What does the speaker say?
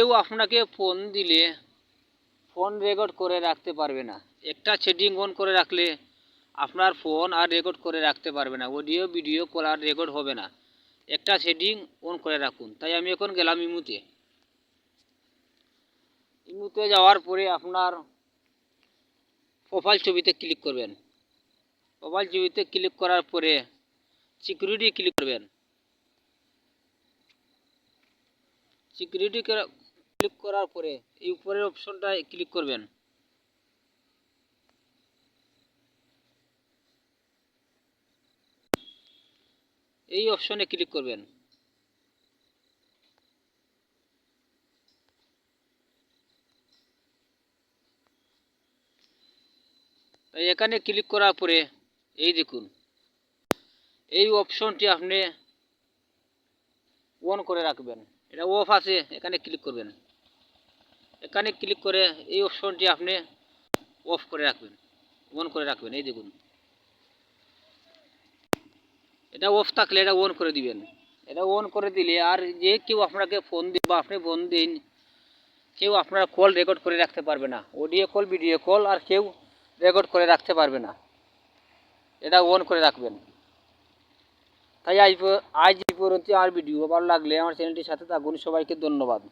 কেউ আপনাকে ফোন দিলে ফোন রেকর্ড করে রাখতে পারবে না। একটা সেটিং অন করে রাখলে আপনার ফোন আর রেকর্ড করে রাখতে পারবে না। অডিও ভিডিও কল আর রেকর্ড হবে না। একটা সেটিং অন করে রাখুন। তাই আমি এখন গেলাম ইমুতে। ইমুতে যাওয়ার পরে আপনার প্রোফাইল ছবিতে ক্লিক করবেন। প্রোফাইল ছবিতে ক্লিক করার পরে সিকিউরিটি ক্লিক করবেন। সিকিউরিটি ক্লিক করার পরে এই উপরের অপশনটায় ক্লিক করবেন। এই অপশনে ক্লিক করবেন। এখানে ক্লিক করার পরে এই দেখুন, এই অপশনটি আপনি অন করে রাখবেন। এটা অফ আছে, এখানে ক্লিক করবেন। এখানে ক্লিক করে এই অপশনটি আপনি অফ করে রাখবেন অন করে রাখবেন, এই দেখুন। এটা অফ থাকলে এটা অন করে দিবেন। এটা অন করে দিলে আর যে কেউ আপনাকে ফোন দিন বা আপনি ফোন দিন, কেউ আপনার কল রেকর্ড করে রাখতে পারবে না। অডিও কল ভিডিও কল আর কেউ রেকর্ড করে রাখতে পারবে না। এটা অন করে রাখবেন। তাই আজ আজ পর্যন্ত আর ভিডিও ভালো লাগলে আমার চ্যানেলটির সাথে থাকুন। সবাইকে ধন্যবাদ।